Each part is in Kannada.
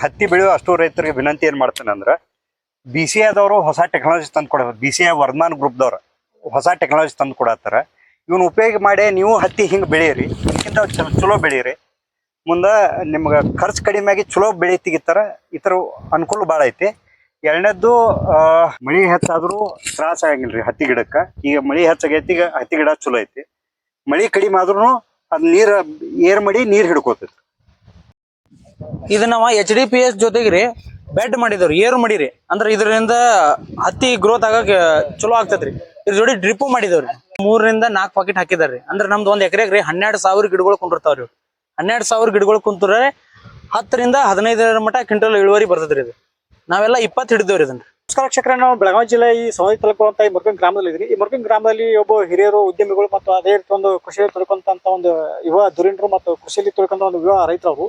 ಹತ್ತಿ ಬೆಳೆಯುವ ಅಷ್ಟು ರೈತರಿಗೆ ವಿನಂತಿ ಏನ್ ಮಾಡ್ತೇನೆ ಅಂದ್ರೆ ಬಿ ಸಿ ಆದವರು ಹೊಸ ಟೆಕ್ನಾಲಜಿ ತಂದು ಕೊಡ ಬಿ ಸಿ ಐ ವರ್ಧಮಾನ್ ಗ್ರೂಪ್ದವ್ರು ಹೊಸ ಟೆಕ್ನಾಲಜಿ ತಂದು ಕೊಡತ್ತಾರ. ಇವನ್ ಉಪಯೋಗ ಮಾಡಿ ನೀವು ಹತ್ತಿ ಹಿಂಗ್ ಬೆಳೀರಿ ಇದಕ್ಕಿಂತ ಚಲೋ ಬೆಳೀರಿ ಮುಂದ ನಿಮ್ಗೆ ಖರ್ಚು ಕಡಿಮೆ ಆಗಿ ಚಲೋ ಬೆಳೆ ತೆಗಿತಾರ, ಈ ಥರ ಅನುಕೂಲ ಭಾಳ ಐತಿ. ಎರಡನೇದ್ದು ಮಳಿ ಹೆಚ್ಚಾದ್ರೂ ತ್ರಾಸ ರೀ ಹತ್ತಿ ಗಿಡಕ್ಕ. ಈಗ ಮಳಿ ಹೆಚ್ಚಾಗೈತಿ, ಈಗ ಹತ್ತಿ ಗಿಡ ಚಲೋ ಐತಿ. ಮಳಿ ಕಡಿಮೆ ಆದ್ರೂ ಅದ್ ನೀರ್ ಏರ್ ಮಾಡಿ ನೀರ್ ಹಿಡ್ಕೋತೈತಿ. ಇದು ನಾವು ಎಚ್ ಡಿ ಪಿ ಎಸ್ ಜೊತೆಗ್ರಿ ಬೆಡ್ ಮಾಡಿದವ್ರಿ, ಏರು ಮಾಡಿರಿ. ಅಂದ್ರೆ ಇದರಿಂದ ಹತ್ತಿ ಗ್ರೋತ್ ಆಗಕ್ಕೆ ಚಲೋ ಆಗ್ತದ್ರಿ. ಇದ್ರ ಜೋಡಿ ಡ್ರಿಪ್ಪು ಮಾಡಿದವ್ರಿ. ಮೂರರಿಂದ ನಾಲ್ಕು ಪಾಕೆಟ್ ಹಾಕಿದಾರ್ರಿ. ಅಂದ್ರೆ ನಮ್ದು ಒಂದ್ ಎಕರೆಗೆ ರೀ ಹನ್ನೆರಡು ಸಾವಿರ ಗಿಡಗಳು ಕುಂಡಿರ್ತಾವ್ರಿ ಹನ್ನೆರಡ್ ಸಾವಿರ ಗಿಡಗಳು ಕುಂತ್ರೆ ಹತ್ತರಿಂದ ಹದಿನೈದರ ಮಟ್ಟ ಕ್ವಿಂಟಲ್ ಇಳುವರಿ ಬರ್ತದ್ರಿ ಇದು. ನಾವೆಲ್ಲ ಇಪ್ಪತ್ತು ಹಿಡಿದೇವ್ರಿ ಇದನ್ನ. ನಮಸ್ಕಾರ ಕ್ಷೇತ್ರ ನಾವು ಬೆಳಗಾವಿ ಜಿಲ್ಲೆ ಈ ಸವದಿ ತಲುಪುವಂತ ಈ ಮುರ್ಗನ್ ಗ್ರಾಮದಲ್ಲಿ ಇದ್ರಿ. ಈ ಮುರ್ಗನ್ ಗ್ರಾಮದಲ್ಲಿ ಒಬ್ಬ ಹಿರಿಯರು, ಉದ್ಯಮಿಗಳು ಮತ್ತು ಅದೇ ರೀತಿ ಒಂದು ಕೃಷಿಯಲ್ಲಿ ತೊಡ್ಕೊಂತ ಒಂದು ಯುವ ಧುರೀಣರು ಮತ್ತು ಕೃಷಿಯಲ್ಲಿ ತೊಡ್ಕೊಂತ ಒಂದು ಯುವ ರೈತರು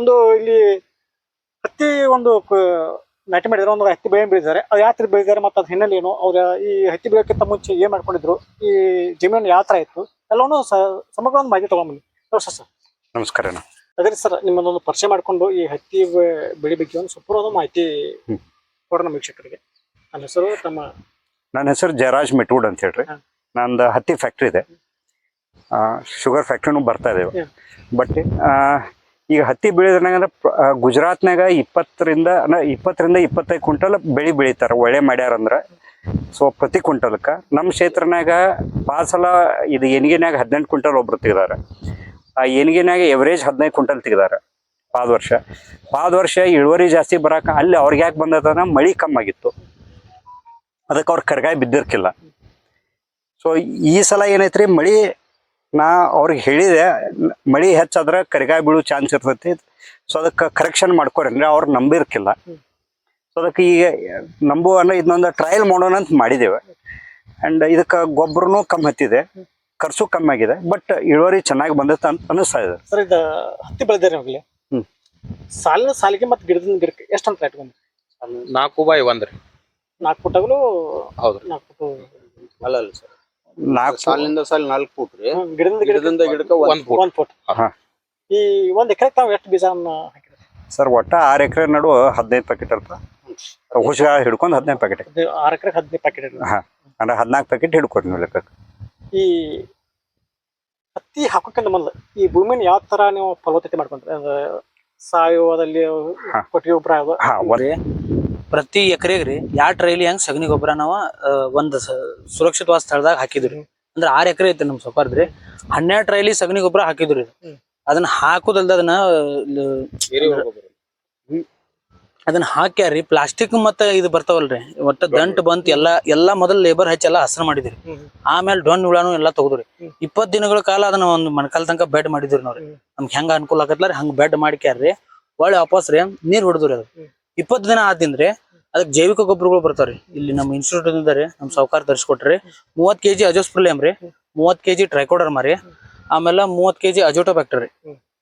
ಒಂದು ಇಲ್ಲಿ ಹತ್ತಿ ಒಂದು ನಾಟಿ ಮಾಡಿದ್ರೆ ಒಂದು ಹತ್ತಿ ಬೆಳೆ ಬೆಳೆದಿದ್ದಾರೆ. ಅದು ಯಾವ ತರ ಬೆಳೆದಿದ್ದಾರೆ ಮತ್ತು ಅದ್ರ ಹಿನ್ನೆಲೆ ಏನು? ಅವ್ರ ಈ ಹತ್ತಿ ಬೆಳೆಯೋಕ್ಕಿಂತ ಮುಂಚೆ ಏನ್ ಮಾಡ್ಕೊಂಡಿದ್ರು? ಈ ಜಮೀನು ಯಾವ ತರ ಇತ್ತು? ಎಲ್ಲವನ್ನೂ ಸಮಗ್ರ ಒಂದು ಮಾಹಿತಿ ತಗೊಂಬಂದಿ ನಮಸ್ಕಾರ ಸರ್. ನಮಸ್ಕಾರ. ಅದೇ ಸರ್ ನಿಮ್ಮದೊಂದು ಪರಿಚಯ ಮಾಡ್ಕೊಂಡು ಈ ಹತ್ತಿ ಬೆಳೆ ಬಗ್ಗೆ ಒಂದು ಸಂಪೂರ್ಣ ಮಾಹಿತಿ. ಕೊಡೋಣ ವೀಕ್ಷಕರಿಗೆ. ನನ್ನ ಹೆಸರು ತಮ್ಮ ನನ್ನ ಹೆಸರು ಜಯರಾಜ್ ಮಿಟ್ವುಡ್ ಅಂತ ಹೇಳ್ರಿ. ನಂದು ಹತ್ತಿ ಫ್ಯಾಕ್ಟ್ರಿ ಇದೆ. ಶುಗರ್ ಫ್ಯಾಕ್ಟ್ರಿನೂ ಬರ್ತಾ ಇದ್ದೇವೆ. ಬಟ್ ಈಗ ಹತ್ತಿ ಬೆಳೆದ್ರಂಗ ಗುಜರಾತ್ನಾಗ ಇಪ್ಪತ್ತರಿಂದ, ಅಂದ್ರೆ ಇಪ್ಪತ್ತರಿಂದ ಇಪ್ಪತ್ತೈದು ಕ್ವಿಂಟಲ್ ಬೆಳೆ ಬೆಳಿತಾರ, ಒಳ್ಳೆ ಮಾಡ್ಯಾರಂದ್ರೆ. ಸೊ, ಪ್ರತಿ ಕ್ವಿಂಟಲ್ಕ ನಮ್ಮ ಕ್ಷೇತ್ರನಾಗ ಭಾಳ ಸಲ ಇದು ಎನಿಗೆನ್ಯಾಗ ಹದಿನೆಂಟು ಕ್ವಿಂಟಲ್ ಒಬ್ರು ತೆಗ್ದಾರ. ಆ ಎನಿಗೆನ್ಯಾಗ ಎವರೇಜ್ ಹದಿನೈದು ಕ್ವಿಂಟಲ್ ತೆಗ್ದಾರ, ಪಾದ ವರ್ಷ. ಪಾದ ವರ್ಷ ಇಳುವರಿ ಜಾಸ್ತಿ ಬರಕ ಅಲ್ಲಿ ಅವ್ರಿಗೆ ಯಾಕೆ ಬಂದದಂದ್ರೆ ಮಳಿ ಕಮ್ಮಿ ಆಗಿತ್ತು. ಅದಕ್ಕೆ ಅವ್ರ ಕರ್ಗಾಯಿ ಬಿದ್ದಿರ್ಕಿಲ್ಲ. ಸೊ, ಈ ಸಲ ಏನೈತ್ರಿ ಮಳಿ ನಾ ಅವ್ರಿಗೆ ಹೇಳಿದೆ ಮಳಿ ಹೆಚ್ಚಾದ್ರೆ ಕರಿಗಾಯಿ ಬೀಳೋ ಚಾನ್ಸ್ ಇರ್ತೈತಿ. ಸೊ ಅದಕ್ಕೆ ಕರೆಕ್ಷನ್ ಮಾಡ್ಕೊರಿ. ಅಂದ್ರೆ ಅವ್ರು ನಂಬಿರ್ಕಿಲ್ಲ. ಸೊ ಅದಕ್ಕೆ ಈಗ ನಂಬುವ ಅನ್ನೋ ಇದನ್ನೊಂದು ಟ್ರಯಲ್ ಮಾಡೋಣ ಅಂತ ಮಾಡಿದ್ದೇವೆ. ಅಂಡ್ ಇದಕ್ಕೆ ಗೊಬ್ಬರನು ಕಮ್ಮಿ ಹತ್ತಿದೆ ಖರ್ಚು ಕಮ್ಮಿ ಆಗಿದೆ ಬಟ್ ಇಳುವರಿ ಚೆನ್ನಾಗಿ ಬಂದೈತೆ ಅಂತ ಅನಿಸ್ತಾ ಇದೆ. ಸರ್ ಇದು ಹತ್ತಿ ಬೆಳೆದಿರಿ ಹೋಗ್ಲಿ. ಹ್ಮ್. ಸಾಲಿನ ಸಾಲಿಗೆ ಮತ್ತೆ ಗಿಡದ ಗಿಡಕ್ಕೆ ಎಷ್ಟು ಅಂತ ಇಟ್ಕೊಂಡು ನಾಲ್ಕು ಬೈ ಒಂದ್ರಿ ನಾಲ್ಕು ಪುಟಗಳು ಹೌದು. ನಾಲ್ಕು ಫುಟ್ ಅಲ್ಲ ಅಲ್ಲ ಸರ್. ನಾಲ್ಕು ಸಾಲಿನಿಂದ ಸಾಲ ನಾಲ್ಕು ಫೂಟ್ ರೀ. ಗಿಡದಿಂದ ಗಿಡದಿಂದ ಗಿಡಕ್ಕೆ ಒಂದ್ ಫೂಟ್. ಒಂದ್ ಫುಟ್. ಹಾ. ಈ ಒಂದ್ ಎಕರೆ ತಾವು ಎಷ್ಟು ಬೀಜವನ್ನ ಹಾಕಿದ್ರಿ? ಸರ್ ಒಟ್ಟ ಆರು ಎಕರೆ ನಡು ಹದಿನೈದು ಪ್ಯಾಕೆಟ್ ಇರ್ತಾವ ಹುಷಗ ಹಿಡ್ಕೊಂಡು ಹದಿನೈದು ಪ್ಯಾಕೆಟ್ ಇದು ಆರು ಎಕರೆ ಹದಿನೈದು ಪ್ಯಾಕೆಟ್ ಹಾ. ಅಂದ್ರೆ ಹದಿನಾಲ್ಕು ಪ್ಯಾಕೆಟ್ ಹಿಡ್ಕೊರಿ ನೀವು ಲೆಕ್ಕ ಈ ಹತ್ತಿ ಹಾಕೋಕ್ಕಿಂತ ಮೊದಲು ಈ ಭೂಮಿನ ಯಾವ ತರ ನೀವು ಫಲವತ್ತತೆ ಮಾಡ್ಕೊಂಡ್ರಿ? ಅಂದ್ರೆ ಸಾವಯವದಲ್ಲಿ ಹಾ. ಕೊಟ್ಟಿಗೆ ಗೊಬ್ಬರ ಅದು ಹಾ ಒಂದ್ ಪ್ರತಿ ಎಕರೆಗೆ ರೀ ಯಾವ ಟ್ರೈಲಿ ಹೆಂಗ್ ಸಗಣಿ ಗೊಬ್ಬರ ನಾವ ಒಂದು ಸುರಕ್ಷಿತವಾದ ಸ್ಥಳದಾಗ ಹಾಕಿದ್ರಿ ಅಂದ್ರೆ ಆರ್ ಎಕರೆ ಐತೆ ನಮ್ ಸೊಪಾರ್ದ್ರಿ ಹನ್ನೆರಡ್ ಟ್ರೈಲಿ ಸಗಣಿ ಗೊಬ್ಬರ ಹಾಕಿದ್ರಿ. ಅದನ್ನ ಹಾಕುದಲ್ದ ಅದನ್ನ ಅದನ್ನ ಹಾಕ್ಯಾರಿ ಪ್ಲಾಸ್ಟಿಕ್ ಮತ್ತ ಇದು ಬರ್ತಾವಲ್ರಿ ಒಟ್ಟ ದಂಟ್ ಬಂತ್ ಎಲ್ಲಾ ಎಲ್ಲಾ ಮೊದಲ್ ಲೇಬರ್ ಹಚ್ಚಿ ಎಲ್ಲಾ ಹಸರು ಮಾಡಿದ್ರಿ. ಆಮೇಲೆ ಡೊನ್ ಹುಳಾನು ಎಲ್ಲಾ ತಗದ್ರಿ. ಇಪ್ಪತ್ ದಿನಗಳ ಕಾಲ ಅದನ್ನ ಒಂದ್ ಮಣಕಾಲ್ ತನಕ ಬೆಡ್ ಮಾಡಿದ್ರಿ ನೋಡ್ರಿ. ನಮ್ಗೆ ಹೆಂಗ ಅನುಕೂಲ ಆಗತ್ತಲ್ಲ ಹಂಗ ಬೆಡ್ ಮಾಡ್ಕ್ಯಾರ್ರಿ ಒಳ್ಳೆ ವಾಪಸ್ ರೀ. ನೀರ್ ಹೊಡೆದ್ರಿ ಅದು. ಇಪ್ಪತ್ ಇಪ್ಪತ್ತು ದಿನ ಆದಿಂದ್ರಿ ಅದಕ್ಕೆ ಜೈವಿಕ ಗೊಬ್ಬರಗಳು ಬರ್ತಾವ್ರಿ. ಇಲ್ಲಿ ನಮ್ಮ ಇನ್ಸ್ಟಿಟ್ಯೂಟ್ ಇಂದ ರೀ ನಮ್ಮ ಸಾವುಕಾರ ತರಿಸ್ಕೊಟ್ರಿ. ಮೂವತ್ ಕೆಜಿ ಅಜೋಸ್ಪ್ರಲಿಯಂ ರೀ. ಮೂವತ್ ಕೆಜಿ ಟ್ರೈಕೋಡರ್ಮ ರೀ. ಆಮೇಲೆ ಮೂವತ್ ಕೆಜಿ ಅಜೋಟೋಬ್ಯಾಕ್ಟರ್ ರೀ.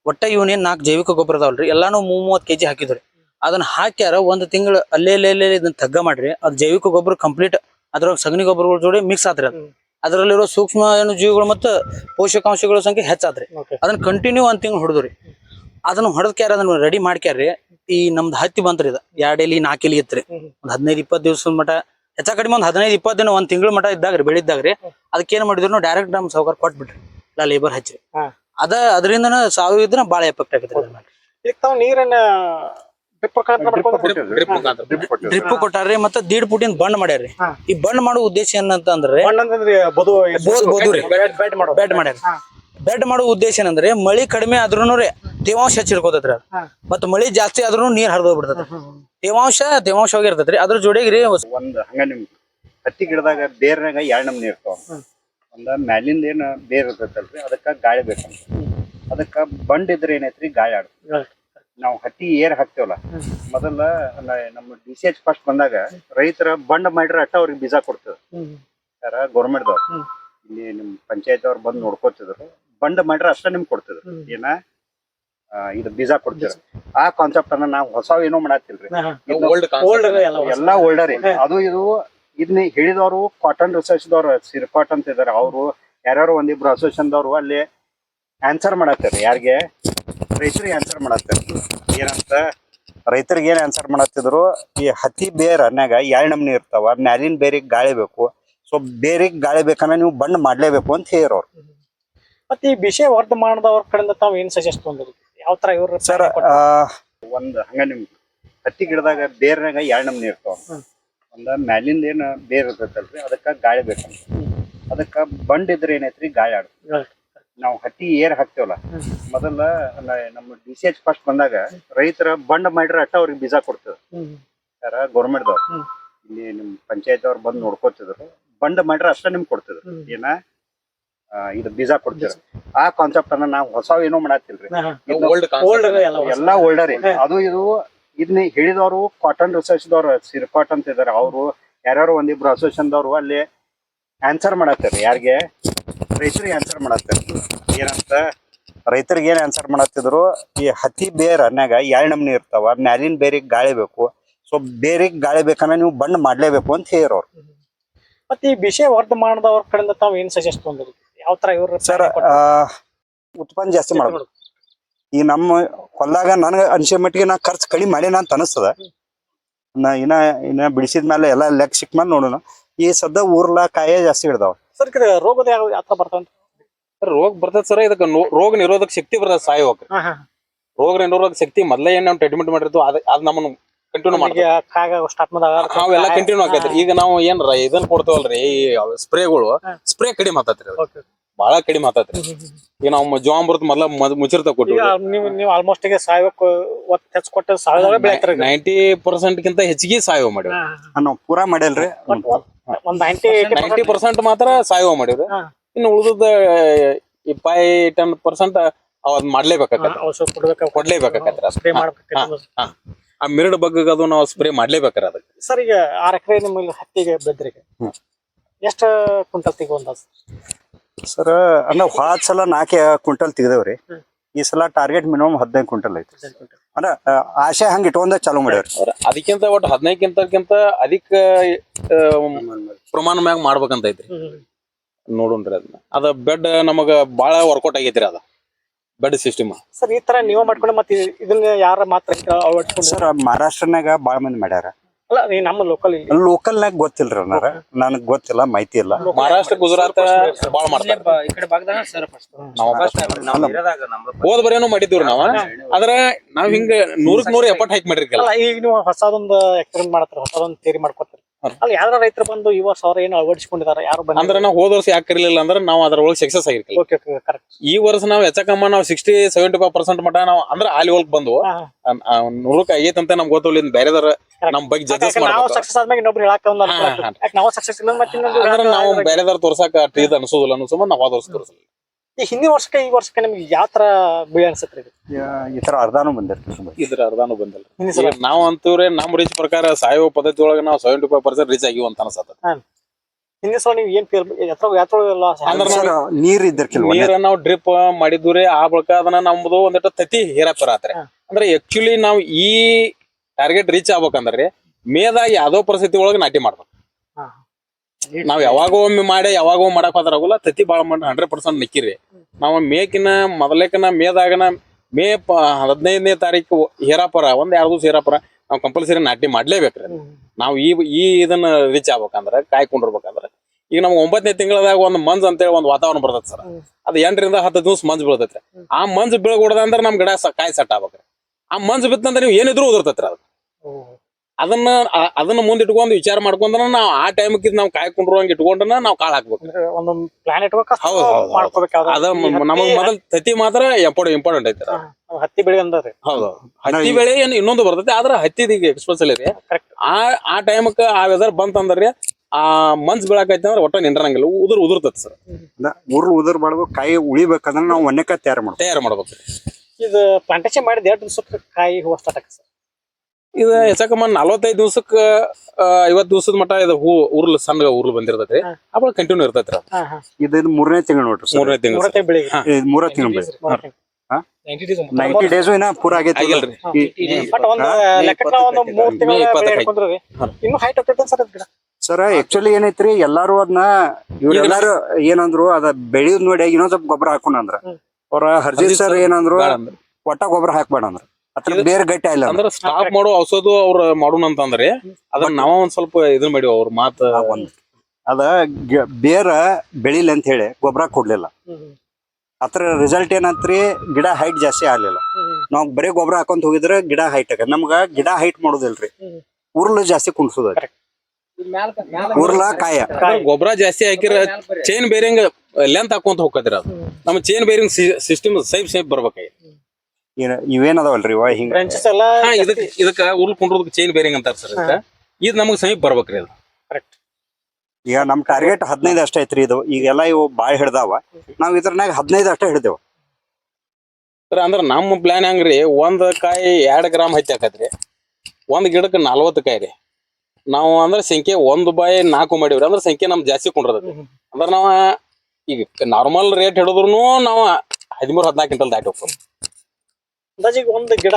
ಒಟ್ಟ ಇವನೇ ನಾಲ್ಕು ಜೈವಿಕ ಗೊಬ್ಬರ ಅದಾವಲ್ರಿ. ಎಲ್ಲಾನು ಮೂವ್ ಮೂವತ್ ಕೆಜಿ ಹಾಕಿದ್ರಿ ಅದನ್ನ ಹಾಕ್ಯಾರ ಒಂದ್ ತಿಂಗಳು ಅಲ್ಲೇ ಅಲ್ಲೇ ಅಲ್ಲೇ ಇದನ್ನ ತಗ್ಗ ಮಾಡ್ರಿ. ಅದ್ ಜೈವಿಕ ಗೊಬ್ಬರ ಕಂಪ್ಲೀಟ್ ಅದ್ರೊಳಗೆ ಸಗಣಿ ಗೊಬ್ಬರಗಳ ಜೋಡಿ ಮಿಕ್ಸ್ ಆತ್ರಿ ಅದು. ಅದರಲ್ಲಿರೋ ಸೂಕ್ಷ್ಮ ಏನು ಜೀವಿಗಳು ಮತ್ತು ಪೋಷಕಾಂಶಗಳ ಸಂಖ್ಯೆ ಹೆಚ್ಚಾದ್ರಿ. ಅದನ್ನ ಕಂಟಿನ್ಯೂ ಒಂದ್ ತಿಂಗಳು ಹೊಡೆದ್ರಿ ಅದನ್ನ ಹೊಡೆದ್ಕ್ಯಾರ ಅದನ್ನ ರೆಡಿ ಮಾಡ್ಕ್ಯಾರ್ರಿ ಈ ನಮ್ದು ಹತ್ತಿ ಬಂತ್ರಿ ಇದು. ಎರಡ್ ಎಲಿ ನಾಲ್ಕು ಎಲಿ ಇತ್ರಿ. ಒಂದ್ ಹದಿನೈದು ಇಪ್ಪತ್ತು ದಿವಸದ ಮಟ ಹೆಚ್ಚ ಕಡಿಮೆ ಒಂದ್ ಹದಿನೈದು ಇಪ್ಪತ್ತು ದಿನ ಒಂದ್ ತಿಂಗಳ ಮಟ ಇದ್ದಾಗ್ರಿ ಬೆಳಿದ್ದಾಗ್ರಿ. ಅದಕ್ಕೆ ಏನ್ ಮಾಡಿದ್ರು ಡೈರೆಕ್ಟ್ ನಮ್ ಸಾವುಕಾರ ಕೊಟ್ಬಿಟ್ರಿ. ಇಲ್ಲ ಲೇಬರ್ ಹಚ್ಚಿರಿ. ಅದ ಅದರಿಂದ ಸಾವು ಇದ್ರ ಬಾಳ ಎಫೆಕ್ಟ್ ತಾವು ನೀರನ್ನ ಡ್ರಿಪ್ ಕೊಟ್ಟಾರ್ರಿ ಮತ್ತೆ ದೀಡ್ ಪುಟಿನ ಬಂಡ್ ಮಾಡ್ಯಾರ್ರಿ. ಈ ಬಂಡ್ ಮಾಡೋ ಉದ್ದೇಶ ಏನಂತಂದ್ರೆ ಬೆಡ್ ಮಾಡೋ ಉದ್ದೇಶ ಏನಂದ್ರೆ ಮಳಿ ಕಡಿಮೆ ಆದ್ರೂನು ರೀ ತೇವಾಂಶ ಹೆಚ್ಚಿರ್ಕೋತೈತ್ರಿ ಅದು. ಮತ್ತ ಮತ್ತ್ ಮಳಿ ಜಾಸ್ತಿ ಆದ್ರೂ ನೀರ್ ಹರಿದು ಬಿಡ್ತೈತ್ರಿ ತೇವಾಂಶ ತೇವಾಂಶ ಹೋಗಿರ್ತೈತ್ರಿ. ಅದ್ರ ಜೋಡಿಗೆ ರೀ ಒಂದ್ ಹಂಗ ನಿಮ್ ಹತ್ತಿ ಗಿಡದಾಗ ಬೇರ್ನಾಗ ಎರಡ್ ನಮ್ನಿ ಇರ್ತಾವ. ಒಂದ ಮ್ಯಾಲಿಂದ ಏನ್ ಬೇರ್ ಇರ್ತೈತಲ್ರಿ ಅದಕ್ಕ ಗಾಳಿ ಬೇಕಂತ. ಅದಕ್ಕ ಬಂಡ್ ಇದ್ರೆ ಏನೈತ್ರಿ ಗಾಳಿ ಆಡ್ತದೆ ನಾವು ಹತ್ತಿ ಏರ್ ಹಾಕ್ತೇವಲ್ಲ ಮೊದಲ ನಮ್ಮ ಡಿ ಸಿ ಎಚ್ ಫಸ್ಟ್ ಬಂದಾಗ ರೈತರ ಬಂಡ್ ಮಾಡಿರ ಅಟ್ಟ ಅವ್ರಿಗೆ ಬೀಜ ಕೊಡ್ತದ ಯಾರ ಗೌರ್ಮೆಂಟ್ದವ್ರು ದವ್ರು. ಇಲ್ಲಿ ನಿಮ್ ಪಂಚಾಯತ್ ಅವ್ರು ಬಂದ್ ನೋಡ್ಕೋತಿದ್ರು. ಬಂಡ್ ಮಾಡಿರ ಅಷ್ಟ ನಿಮ್ಗೆ ಕೊಡ್ತಿದ್ರು. ಏನ ಇದು ಬೀಜ ಕೊಡ್ತೀವಿ. ಆ ಕಾನ್ಸೆಪ್ಟ್ ಅನ್ನ ನಾವು ಹೊಸ ಏನೋ ಮಾಡತ್ತಿಲ್ರಿ ಇದನ್ನ ಓಲ್ಡ್ ರೀ ಎಲ್ಲ ಓಲ್ಡರ್ ಅದು ಇದು ಇದನ್ನ ಹೇಳಿದವರು ಕಾಟನ್ ರಿಸರ್ಚ್ ದವ್ರು ಸಿರ್ಕಾಟ್ ಅಂತ ಇದಾರೆ. ಅವರು ಯಾರ್ಯಾರು ಒಂದಿಬ್ರು ಅಸೋಸಿಯೇಷನ್ ದವರು ಅಲ್ಲಿ ಆನ್ಸರ್ ಮಾಡತ್ತಾರೆ. ಯಾರಿಗೆ? ರೈತರಿಗೆ ಆನ್ಸರ್ ಮಾಡತ್ತಾರೆ. ಏನಂತ? ರೈತರಿಗೆ ಏನ್ ಆನ್ಸರ್ ಮಾಡತ್ತಿದ್ರು? ಈ ಹತ್ತಿ ಬೇರ್ ಅನ್ಯಾಗ ಎರಡ್ ನಮ್ನಿ ಇರ್ತಾವ? ಮ್ಯಾಲಿನ ಬೇರಿಗೆ ಗಾಳಿ ಬೇಕು? ಸೊ ಬೇರಿಗೆ ಗಾಳಿ ಬೇಕಂದ್ರೆ ನೀವು ಬಣ್ಣ ಮಾಡ್ಲೇಬೇಕು ಅಂತ ಹೇಳಿರೋರು ಮತ್ತೆ ಈ ವಿಷಯ ವರ್ಧಮಾನದವ್ರ ಕಡೆಯಿಂದ ತಾವ್ ಏನ್ ಸಜೆಸ್ಟ್ ಬಂದ್ರಿ ಯಾವ ತರ ಇವ್ರ ಸರ್ ಒಂದ್ ಹಂಗ ನಿಮ್ ಹತ್ತಿ ಗಿಡದಾಗ ಬೇರ್ನಾಗ ಎರಡ್ ನಮ್ನಿ ಇರ್ತಾವ. ಒಂದ ಮ್ಯಾಲಿಂದ ಏನ್ ಬೇರ್ ಇರ್ತೈತಲ್ರಿ ಅದಕ್ಕ ಗಾಳಿ ಬೇಕ ಅದಕ್ಕ ಬಂಡ್ ಇದ್ರೆ ಏನೈತ್ರಿ ಗಾಳಿ ಆಡ್ತದೆ ನಾವು ಹತ್ತಿ ಏರ್ ಹಾಕ್ತೇವಲ್ಲ ಮೊದಲ ನಮ್ಮ ಡಿ ಸಿ ಎಚ್ ಫಸ್ಟ್ ಬಂದಾಗ ರೈತರ ಬಂಡ್ ಮಾಡಿರ ಅಟ್ಟ ಅವ್ರಿಗೆ ಬೀಜ ಕೊಡ್ತದ ಯಾರ ಗೌರ್ಮೆಂಟ್ದವ್ರು ದವ್ರು. ಇಲ್ಲಿ ನಿಮ್ ಪಂಚಾಯತ್ ಅವ್ರು ಬಂದ್ ನೋಡ್ಕೋತಿದ್ರು. ಬಂಡ್ ಮಾಡಿರ ಅಷ್ಟ ನಿಮ್ಗೆ ಕೊಡ್ತಿದ್ರು. ಏನ ಇದು ಬೀಜ ಕೊಡ್ತೀವಿ. ಆ ಕಾನ್ಸೆಪ್ಟ್ ಅನ್ನ ನಾವು ಹೊಸ ಏನೋ ಮಾಡತ್ತಿಲ್ರಿ ಇದು ಓಲ್ಡ್ ರೀ ಎಲ್ಲ ಎಲ್ಲಾ ಓಲ್ಡರ್ ಅದು ಇದು ಇದನ್ನ ಹೇಳಿದವರು ಕಾಟನ್ ರಿಸರ್ಚ್ ದವ್ರು ಸಿರ್ಕಾಟ್ ಅಂತ ಇದಾರೆ. ಅವರು ಯಾರ್ಯಾರು ಒಂದಿಬ್ರು ಅಸೋಸಿಯೇಷನ್ ದವರು ಅಲ್ಲಿ ಆನ್ಸರ್ ಮಾಡತ್ತಾರೆ. ಯಾರಿಗೆ? ರೈತರಿಗೆ ಆನ್ಸರ್ ಮಾಡತ್ತಾರ. ಏನಂತ? ರೈತರಿಗೆ ಏನ್ ಆನ್ಸರ್ ಮಾಡತ್ತಿದ್ರು ಈ ಹತ್ತಿ ಬೇರ್ ಅನ್ಯಾಗ ಎರಡ್ ನಮ್ನಿ ಇರ್ತಾವ? ಮ್ಯಾಲಿನ ಬೇರಿಗೆ ಗಾಳಿ ಬೇಕು? ಸೊ ಬೇರಿಗೆ ಗಾಳಿ ಬೇಕಂದ್ರೆ ನೀವು ಬಣ್ಣ ಮಾಡ್ಲೇಬೇಕು ಅಂತ ಹೇಳಿರೋರು ಮತ್ತೆ ಈ ವಿಷಯ ವರ್ಧಮಾನದವ್ರ ಕಡೆಯಿಂದ ತಾವ್ ಏನ್ ಸಜೆಸ್ಟ್ ಬಂದ್ರಿ ಯಾವ ತರ ಇವ್ರ ಸರ್ ಉತ್ಪನ್ನ ಜಾಸ್ತಿ ಮಾಡ್ಬೇಕು ಈ ನಮ್ಮ ಹೊಲ್ದಾಗ ನನಗೆ ಅನ್ಸೋ ಮಟ್ಟಿಗೆ ನಾ ಖರ್ಚು ಕಡಿಮೆ ಮಾಡೇನ ಅಂತ ಅನಿಸ್ತದ. ನಾ ಇನ್ನ ಇನ್ನ ಬಿಡಿಸಿದ ಮೇಲೆ ಎಲ್ಲ ಲೆಕ್ಕ ಸಿಕ್ಕ ಮೇಲೆ ನೋಡೋಣ. ಈ ಸದ್ದ ಊರ್ಲ ಕಾಯೇ ಜಾಸ್ತಿ ಹಿಡ್ದಾವ. ಸರ್ ರೋಗದ ಯಾವ ಯಾವ ತರ ಬರ್ತಾವ ರೋಗ ಬರ್ತದ ಸರ್ ಇದಕ್ಕೆ ರೋಗ ನಿರೋಧಕ ಶಕ್ತಿ ಬರ್ತದ ಸಾಯೋಕ್. ರೋಗ ನಿರೋಧಕ ಶಕ್ತಿ ಮೊದಲೇ ಏನ್ ನಾವು ಟ್ರೀಟ್ಮೆಂಟ್ ಮಾಡಿರ್ತೀವಿ ಅದ ಅದ್ ನಮ್ಮನ್ನ ಕಂಟಿನ್ಯೂ ಮಾಡ್ತೀವಿ ಕಾಗ ಸ್ಟಾರ್ಟ್ ಮಾಡಿದಾಗ ನಾವೆಲ್ಲ ಕಂಟಿನ್ಯೂ ಆಕೈತ್ರಿ. ಈಗ ನಾವು ಏನ್ರ ಇದನ್ನ ಕೊಡ್ತೇವಲ್ರಿ ಈ ಸ್ಪ್ರೇಗಳು ಸ್ಪ್ರೇ ಕಡಿಮೆ ಆತತ್ರಿ ಅದು. ಬಹಳ ಕಡಿಮೆ ಆತತ್ರಿ. ಈಗ ನಾವು ಜೋಂಬರ್ತ್ ಮೊದಲ ಮುಚ್ಚಿರ್ತ ಮುಚ್ಚಿರ್ತಾವ ಕೊಟ್ಟು ಈಗ ನೀವು ನೀವು ಆಲ್ಮೋಸ್ಟ್ ಈಗ ಸಾವಯವ ಒತ್ತು ಹೆಚ್ಚು ಕೊಟ್ಟು ಸಾವಯವ ಬೆಳಿತಾರೆ ನೈಂಟಿ ಪರ್ಸೆಂಟ್ ಗಿಂತ ಹೆಚ್ಚಿಗೆ ಸಾವಯವ ಮಾಡಿವಿ ನಾವು ಪೂರಾ ಮಾಡಿಲ್ರಿ. ಒಂದ್ ನೈಂಟಿ ನೈಂಟಿ ಪರ್ಸೆಂಟ್ ಮಾತ್ರ ಸಾವಯವ ಮಾಡಿವ್ರಿ. ಇನ್ನು ಉಳಿದ ಇಪ್ಪೈ ಟೆನ್ ಪರ್ಸೆಂಟ್ ಅವ್ ಮಾಡ್ಲೇಬೇಕಾಗತ್ತೆ ಕೊಡ್ಲೇಬೇಕಾಗತ್ತೆ ಸ್ಪ್ರೇ ಮಾಡ್ಬೇಕು. ಆ ಮಿರಡ್ ಬಗ್ಗದು ಅದು ನಾವು ಸ್ಪ್ರೇ ಮಾಡ್ಲೇಬೇಕ್ರಿ ಅದಕ್ಕೆ. ಸರ್ ಈಗ ಆರ್ ಎಕರೆ ನಿಮ್ಮಲ್ಲಿ ಹತ್ತಿಗೆ ಬೆದ್ರಿಗೆ ಎಷ್ಟು ಕ್ವಿಂಟಲ್ ತೆಗೋ ಅಂದಾಜ್? ಸರ್ ಅಂದ್ರೆ ಹೋದ್ ಸಲ ನಾಲ್ಕು ಕ್ವಿಂಟಲ್ ತೆಗ್ದೇವ್ರಿ. ಈ ಸಲ ಟಾರ್ಗೆಟ್ ಮಿನಿಮಮ್ ಹದಿನೈದು ಕ್ವಿಂಟಲ್ ಐತಿ ಅಂದ್ರೆ ಆಶೆ ಹಂಗ ಇಟ್ಕೊಂಡ ಚಾಲೂ ಮಾಡ್ಯಾವ್ರಿ ಅವ್ರ ಅದಕ್ಕಿಂತ ಒಟ್ಟು ಹದಿನೈದಕ್ಕಿಂತಕ್ಕಿಂತ ಅಧಿಕ ಆ, ಪ್ರಮಾಣ ಮ್ಯಾಗ ಮಾಡ್ಬೇಕಂತ ಐತ್ರಿ. ನೋಡೋಣ್ರಿ ಅದನ್ನ ಅದ ಬೆಡ್ ನಮಗ ಬಾಳ ವರ್ಕೌಟ್ ಆಗೈತ್ರಿ ಅದ. ಬೆಡ್ ಸಿಸ್ಟಮ್ ಸರ್ ಈ ತರ ನೀವು ಮಾಡ್ಕೊಂಡು ಮತ್ತೆ ಇದನ್ನ ಯಾರ ಮಾತ್ರ ಅಳವಡಿಸ್ಕೊಂಡು ಸರ್ ಮಹಾರಾಷ್ಟ್ರನಾಗ ಬಾಳ ಮಂದಿ ಮಾಡ್ಯಾರ. ಅಲ್ಲ ಈ ನಮ್ಮ ಲೋಕಲ್ ಲೋಕಲ್ ನಾಗ ಗೊತ್ತಿಲ್ರಿ ಅನ್ನಾರ ನನಗ್ ಗೊತ್ತಿಲ್ಲ ಮಾಹಿತಿ ಇಲ್ಲ. ಮಹಾರಾಷ್ಟ್ರ ಗುಜರಾತ್ ಬಾಳ ಮಾಡ್ತಾರೆ. ಈ ಕಡೆ ಭಾಗದಾಗ ಸರ್ ನಾವು ಹೋದ್. ಬರೇನು ಮಾಡಿದ್ರು ನಾವ. ಆದ್ರ ನಾವ್ ಹಿಂಗ ನೂರಕ್ ನೂರ ಎಪ್ಪತ್ ಹಾಕಿ ಮಾಡಿರ್ಕಲ್ಲ ಅಲ್ಲ ಈಗ ನೀವು ಹೊಸದೊಂದು ಎಕ್ಸ್ಪೆರಿಮೆಂಟ್ ಮಾಡತ್ತಾರೆ ಹೊಸದೊಂದು ತೇರಿ ಮಾಡ್ಕೊತಾರೆ ಅಲ್ಲ ಯಾರ ರೈತರು ಬಂದು ಈ ವರ್ಷ ಅವ್ರ ಏನು ಅಳವಡಿಸಿಕೊಂಡಿದ್ದಾರೆ ಯಾರು ಬಂದು ಅಂದ್ರೆ ನಾವು ಹೋದ ವರ್ಷ ಯಾಕೆ ಕರೀಲಿಲ್ಲ ಅಂದ್ರೆ ನಾವು ಅದ್ರೊಳಗೆ ಸಕ್ಸಸ್ ಆಗಿರ್ತೀವಿ ಓಕೆ ಓಕೆ ಕರೆಕ್ಟ್ ಈ ವರ್ಷ ನಾವು ಹೆಚ್ಚಕಮ್ಮ ನಾವು ಸಿಕ್ಸ್ಟಿ ಸೆವೆಂಟಿ ಫೈವ್ ಪರ್ಸೆಂಟ್ ಮಟ್ಟ ನಾವು ಅಂದ್ರೆ ಅಲ್ಲಿ ಹೋಗ್ ಬಂದು ಐತಿ ಅಂತ ನಮ್ಗೆ ಗೊತ್ತಿಲ್ಲ ಬೇರೆದವ್ರ ನಮ್ ಬಗ್ಗೆ ಜಜಸ್ ನಾವು ಸಕ್ಸಸ್ ಆದ್ಮೇಲೆ ಇನ್ನೊಬ್ರು ಹೇಳಕ್ಕೆ ಒಂದು. ನಾವು ಸಕ್ಸಸ್ ಇಲ್ಲ ಮತ್ತೆ ನಾವು ಬೇರೆದವ್ರ ತೋರ್ಸಾಕ ಇದು ಅನ್ಸೋದಿಲ್ಲ ಅನ್ನೋ ನಾವ್ ಹೋದ ವರ್ಷ ಈ ಹಿಂದಿನ ವರ್ಷಕ್ಕೆ ಈ ವರ್ಷಕ್ಕೆ ನಿಮ್ಗೆ ಯಾವ ತರ ಬೆಳೆ ಅನ್ಸತ್ರಿ ಇದು? ಈ ತರ ಅರ್ಧಾನು ಬಂದಿರ್ತೀವಿ ಇದ್ರ ಅರ್ಧಾನು ಬಂದಿಲ್ಲ. ಈಗ ನಾವ್ ಅಂತವ್ರೆ ನಮ್ ರೀಚ್ ಪ್ರಕಾರ ಸಾವಯವ ಪದ್ಧತಿ ಒಳಗ ನಾವು ಸೆವೆಂಟಿ ಫೈವ್ ಪರ್ಸೆಂಟ್ ರೀಚ್ ಆಗಿವ ಅಂತ ಅನ್ಸತ್ತ. ಹಿಂದಿನ ಸಲ ನೀವು ಏನ್ ಫೇಲ್ ಎತ್ರ ಎತ್ರ ಲಾಸ್ ಅಂದ್ರ ಸರ್ ನೀರ್ ನೀರ ನಾವು ಡ್ರಿಪ್ ಮಾಡಿದ್ವಿ ಆ ಬಳಿಕ ಅದನ್ನ ನಮ್ದು ಒಂದಿಟ್ಟು ತತಿ ಹೇರಪ್ಪರ ಆತ್ರಿ. ಅಂದ್ರೆ ಆಕ್ಚುಲಿ ನಾವು ಈ ಟಾರ್ಗೆಟ್ ರೀಚ್ ಆಗ್ಬೇಕಂದ್ರೆ ಮೇದಾಗ ಯಾವ್ದೋ ಪರಿಸ್ಥಿತಿ ಒಳಗ ನಾಟಿ ಮಾಡ್ಬೇಕು. ನಾವ್ ಯಾವಾಗೋ ಒಮ್ಮೆ ಮಾಡಿ ಯಾವಾಗೋ ಮಾಡಕ್ ಹೋದ್ರಾಗಲ್ಲ ತತಿ ಬಾಳ ಮಾಡಿ ಹಂಡ್ರೆಡ್ ಪರ್ಸೆಂಟ್ ನಿಕ್ಕಿರಿ. ನಾವ್ ಮೇಕಿನ ಮೊದಲೇಕನ ಮೇದಾಗನ ಮೇ ಪ ಹದಿನೈದನೇ ತಾರೀಕು ಹೇರಾಪರ ಒಂದ್ ಎರಡು ದಿವಸ ಹೇರಾಪರ ನಾವು ಕಂಪಲ್ಸರಿ ನಾಟಿ ಮಾಡ್ಲೇಬೇಕ್ರಿ. ನಾವು ಈ ಈ ಇದನ್ನ ರೀಚ್ ಆಗ್ಬೇಕಂದ್ರ ಕಾಯ್ಕೊಂಡಿರ್ಬೇಕಂದ್ರೆ ಈಗ ನಮ್ಗೆ ಒಂಬತ್ತನೇ ತಿಂಗಳದಾಗ ಒಂದ್ ಮಂಜ್ ಅಂತೇಳಿ ಒಂದು ವಾತಾವರಣ ಬರ್ತದೆ ಸರ್. ಅದ್ ಎಂಟರಿಂದ ಹತ್ತು ದಿವಸ ಮಂಜ್ ಬೀಳತೈತ್ರಿ. ಆ ಮಂಜ್ ಬೀಳ್ಕೊಡದ ನಮ್ ಗಿಡ ಕಾಯಿ ಸೆಟ್ ಆಗ್ಬೇಕ್ರಿ. ಆ ಮಂಜ್ ಬಿತ್ತಂದ್ರೆ ನೀವು ಏನಿದ್ರು ಉದುರ್ತೈತ್ರಿ ಅದು ಅದನ್ನ ಅದನ್ನ ಮುಂದಿಟ್ಕೊಂಡು ವಿಚಾರ ಮಾಡ್ಕೊಂಡ್ರ ನಾವು ಆ ಟೈಮ್ಗೆ ನಾವು ಕಾಯ್ಕೊಂಡಿರುವಂಗ ಇಟ್ಕೊಂಡ್ರ ನಾವು ಕಾಳು ಹಾಕ್ಬೇಕು. ಒಂದೊಂದು ಪ್ಲಾನ್ ಅದ ನಮಗ್ ಮೊದಲ್ ತತಿ ಮಾತ್ರ ಇಂಪಾರ್ಟೆಂಟ್ ಇಂಪಾರ್ಟೆಂಟ್ ಐತಿ ಹತ್ತಿ ಬೆಳೆ ಅಂದ್ರೆ ಹೌದು ಹತ್ತಿ ಬೆಳೆ ಏನ್ ಇನ್ನೊಂದು ಬರ್ತೈತಿ ಆದ್ರ ಹತ್ತಿ ಈಗ ಎಕ್ಸ್ಪೆನ್ಸಲ್ Correct. ಆ ಆ ಟೈಮಕ್ಕೆ ಆ ವೆದರ್ ಬಂತಂದ್ರಿ ಆ ಮಂಜ್ ಬೀಳಾಕೈತಿ ಅಂದ್ರೆ ಒಟ್ಟ ನಿಂದ್ರಂಗಿಲ್ಲ ಉದುರ್ ಉದುರ್ತೈತಿ ಸರ್. ಉರ್ ಉದುರ್ ಮಾಡ್ಬೇಕು ಕಾಯಿ ಉಳಿಬೇಕಂದ್ರೆ ನಾವು ಒನ್ನೆಕ ತಯಾರು ಮಾಡ್ಬೇಕು. ತಯಾರು ಮಾಡ್ಬೇಕು. ಇದು ಪ್ಲಾಂಟೇಶನ್ ಮಾಡಿದ ಎರಡು ದಿವಸಕ್ಕೆ ಕಾಯಿ ಹೂವು ಸ್ಟಾರ್ಟ್ ಸರ್. ಇದು ಹೆಚ್ಚಕಮ್ಮ ನಲವತ್ತೈದು ದಿವ್ಸಕ್ಕ ಐವತ್ ದಿವಸದ ಮಟ ಇದು ಹೂ ಉರ್ಲ್ ಸಣ್ಣ ಉರ್ಲ್ ಬಂದಿರ್ತೈತಿ ಅವಾಗ ಕಂಟಿನ್ಯೂ ಇರ್ತೈತಿ ಹಾ ಹಾ. ಇದು ಇದು ಮೂರನೇ ತಿಂಗಳು ನೋಡ್ರಿ ಮೂರನೇ ತಿಂಗಳು ಮೂರನೇ ಬೆಳಿಗ್ಗೆ. ಇದು ಮೂರ ತಿಂಗಳು ಬೆಳೆ ಹಾ? ನೈಂಟಿ ಡೇಸ್ ಇನ್ನ ಪೂರ ಆಗೈತಿ ಸರ್ ಆಕ್ಚುಲಿ ಏನೈತ್ರಿ ಎಲ್ಲಾರು ಅದನ್ನ ಇವ್ರೆಲ್ಲಾರು ಏನಂದ್ರು ಅದ ಬೆಳೆಯೋದ್ ನೋಡಿ ಇನ್ನೊಂದ್ ಸ್ವಲ್ಪ ಗೊಬ್ಬರ ಹಾಕೋಣ ಅಂದ್ರ. ಅವ್ರ ಹರ್ಜಿತ್ ಸರ್ ಏನಂದ್ರು ಒಟ್ಟ ಗೊಬ್ಬರ ಹಾಕ್ಬೇಡ ಅದ್ರ. ಬೇರೆ ಗಟ್ಟಿ ಇಲ್ಲ ಅಂದ್ರೆ ಸ್ಟಾಪ್ ಮಾಡೋ ಔಷಧ ಅವ್ರ ಮಾಡೋಣ ಅಂತಂದ್ರೆ ಅದನ್ನ ನಾವ ಒಂದ್ ಸ್ವಲ್ಪ ಇದನ್ ಮಾಡಿ ಅವ್ರ ಮಾತ ಒಂದ್. ಅದ ಬೇರ ಬೆಳಿಲಿ ಅಂತ ಹೇಳಿ ಗೊಬ್ಬರ ಕೊಡ್ಲಿಲ್ಲ. ಅದ್ರ ರಿಸಲ್ಟ್ ಏನಂತ್ರಿ ಗಿಡ ಹೈಟ್ ಜಾಸ್ತಿ ಆಗ್ಲಿಲ್ಲ. ನಾವ್ ಬರೀ ಗೊಬ್ಬರ ಹಾಕೊಂತ ಹೋಗಿದ್ರೆ ಗಿಡ ಹೈಟ್ ಆಗ ನಮ್ಗ ಗಿಡ ಹೈಟ್ ಮಾಡೋದಿಲ್ರಿ. ಉರ್ಲ ಜಾಸ್ತಿ ಕುಣ್ಸೋದ ಉರ್ಲ ಕಾಯ. ಗೊಬ್ಬರ ಜಾಸ್ತಿ ಹಾಕಿರ ಚೈನ್ ಬೇರಿಂಗ್ ಲೆಂತ್ ಹಾಕೊಂತ ಅದು. ನಮ್ಮ ಚೈನ್ ಬೇರಿಂಗ್ ಸಿಸ್ಟಮ್ ಸೈಪ್ ಸೈಪ್ ಬರ್ಬೇಕಾಗಿ ಏನ್- ಇವೇನದಾವಲ್ರಿ ಇವ ಹಿಂಗ? ಬ್ರಾಂಚಸ್ ಎಲ್ಲ ಹಾ ಇದಕ್ ಇದಕ್ಕ ಉರುಳ್ ಕುಂಡ್ರದಕ್ ಚೈನ್ ಬೇರಿಂಗ್ ಅಂತಾರ ಸರ್ ಇದಕ್ಕ. ಇದ್ ನಮಗ್ ಸಮೀಪ ಬರ್ಬೇಕ್ರಿ ಅದು. ಕರೆಕ್ಟ್ ಈಗ ನಮ್ ಟಾರ್ಗೆಟ್ ಹದಿನೈದು ಅಷ್ಟೇ ಐತ್ರಿ ಇದು. ಈಗೆಲ್ಲ ಇವು ಬಾಯಿ ಹಿಡ್ದಾವ. ನಾವ್ ಇದ್ರನ್ಯಾಗ ಹದಿನೈದು ಅಷ್ಟೇ ಹಿಡ್ದೇವ್. ಸರ್ ಅಂದ್ರೆ ನಮ್ಮ ಪ್ಲಾನ್ ಹೆಂಗ್ರಿ? ಒಂದ್ ಕಾಯಿ ಎರಡ್ ಗ್ರಾಮ್ ಹತ್ತಿ ಹಾಕತ್ರಿ. ಒಂದ್ ಗಿಡಕ್ಕೆ ನಲ್ವತ್ತು ಕಾಯಿ ರೀ. ನಾವು ಅಂದ್ರೆ ಸಂಖ್ಯೆ ಒಂದ್ ಬಾಯಿ ನಾಲ್ಕು ಮಾಡಿವ್ರಿ. ಅಂದ್ರೆ ಸಂಖ್ಯೆ ನಮ್ ಜಾಸ್ತಿ ಕೊಂಡ್ರದ ಅಂದ್ರೆ ನಾವ ಈಗ ನಾರ್ಮಲ್ ರೇಟ್ ಹಿಡಿದ್ರು ನಾವ ಹದಿಮೂರ್ ಹದಿನಾಲ್ಕು ಕ್ವಿಂಟಲ್ ದಾಟಿ ಹೋಗ್ತೀವಿ ಅಂದಾಜಿಗೆ ಒಂದು ಗಿಡ